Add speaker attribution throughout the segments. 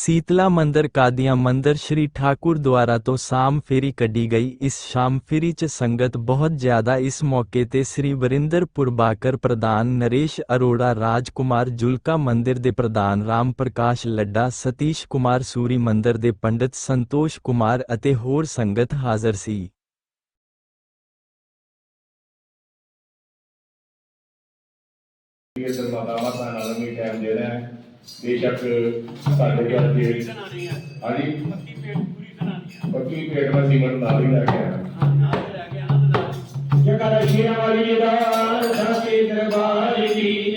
Speaker 1: ਸੀਤਲਾ ਮੰਦਰ ਕਾਦੀਆਂ ਮੰਦਰ ਸ਼੍ਰੀ ਠਾਕੁਰ ਦੁਆਰਾ ਤੋਂ ਸ਼ਾਮ ਫੇਰੀ ਕੱਢੀ ਗਈ। ਇਸ ਸ਼ਾਮ ਫੇਰੀ 'ਚ ਸੰਗਤ ਬਹੁਤ ਜ਼ਿਆਦਾ ਇਸ ਮੌਕੇ ਤੇ ਸ੍ਰੀ ਵਰਿੰਦਰ ਪੁਰਬਾਕਰ ਪ੍ਰਧਾਨ ਨਰੇਸ਼ ਅਰੋੜਾ, ਰਾਜਕੁਮਾਰ ਜੁਲਕਾ ਮੰਦਿਰ ਦੇ ਪ੍ਰਧਾਨ ਰਾਮ ਪ੍ਰਕਾਸ਼ ਲੱਡਾ, ਸਤੀਸ਼ ਕੁਮਾਰ ਸੂਰੀ ਮੰਦਿਰ ਦੇ ਪੰਡਿਤ ਸੰਤੋਸ਼ ਕੁਮਾਰ ਅਤੇ ਹੋਰ ਸੰਗਤ ਹਾਜ਼ਰ ਸੀ।
Speaker 2: ਇਹ ਮਾਤਾਵਾਂ ਦਾ ਨਾਲ ਵੀ ਟਾਈਮ ਦੇ ਰਿਹਾ ਹੈ। ਬੇਸ਼ੱਕ ਸਾਡੇ ਘਰ ਦੇ ਹਾਂਜੀ? ਪੱਕੀ ਪੇਟ ਵਿੱਚ ਸੀਮਨ ਨਾਲ ਹੀ ਲੈ ਕੇ ਆਇਆ। ਜਗਰ ਸ਼ੀਰਾ ਵਾਲੀ ਦਾ ਸਾਚੇ ਦਰਬਾਰ ਦੀ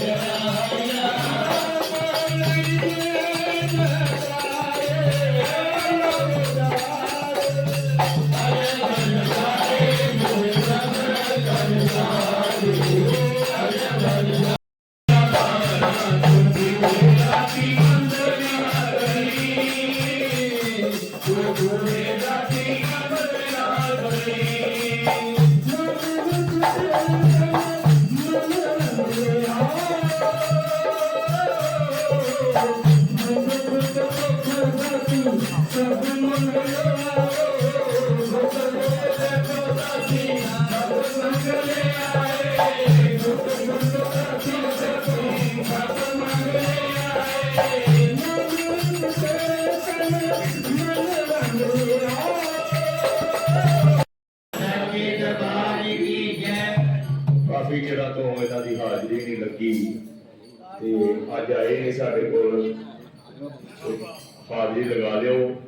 Speaker 2: Yeah. ਕਾਫੀ ਜਿਹੜਾ ਤੋਂ ਇਹਨਾਂ ਦੀ ਹਾਜ਼ਰੀ ਨਹੀਂ ਲੱਗੀ ਤੇ ਅੱਜ ਆਏ ਨੇ ਸਾਡੇ ਕੋਲ ਤੇ ਹਾਜ਼ਰੀ ਲਗਾ ਲਿਓ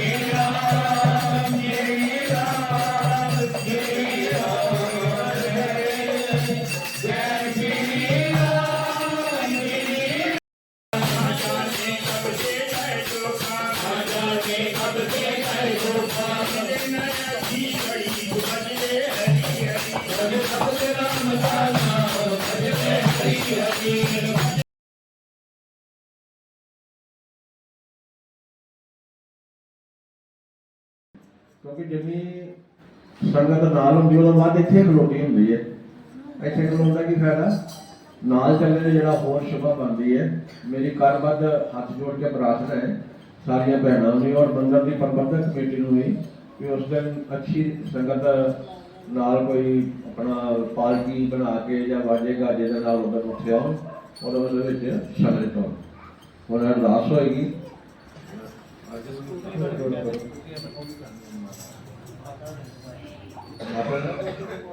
Speaker 3: ਕਿਉਂਕਿ ਜਿੰਨੀ ਸੰਗਤ ਨਾਲ ਹੁੰਦੀ, ਉਹਦਾ ਬਾਅਦ ਇੱਥੇ ਖਲੋਟੀ ਹੁੰਦੀ ਹੈ। ਇੱਥੇ ਖਲੋਣ ਦਾ ਕੀ ਫਾਇਦਾ? ਨਾਲ ਚੱਲਣ ਦੇ ਜਿਹੜਾ ਹੋਰ ਸ਼ੁਭਾ ਬਣਦੀ ਹੈ। ਮੇਰੀ ਕਰਬੱਧ ਹੱਥ ਜੋੜ ਕੇ ਪ੍ਰਾਰਥਨਾ ਹੈ। ਸਾਰੀਆਂ ਭੈਣਾਂ ਨੂੰ ਵੀ ਔਰ ਮੰਦਰ ਦੀ ਪ੍ਰਬੰਧਕ ਕਮੇਟੀ ਨੂੰ ਵੀ ਕਿ ਉਸ ਦਿਨ ਅੱਛੀ ਸੰਗਤ ਨਾਲ ਕੋਈ ਆਪਣਾ ਪਾਲਕੀ ਬਣਾ ਕੇ ਜਾਂ ਵਾਜੇ ਗਾਜੇ ਦੇ ਨਾਲ ਉਧਰ ਉੱਠਿਆ ਆਉਣ ਔਰ ਉਹਦੇ ਵਿੱਚ ਸ਼ਾਮਿਲ ਹੋਣ ਹੁਣ ਅਰਦਾਸ ਹੋਏਗੀ। ਆਪਣਾ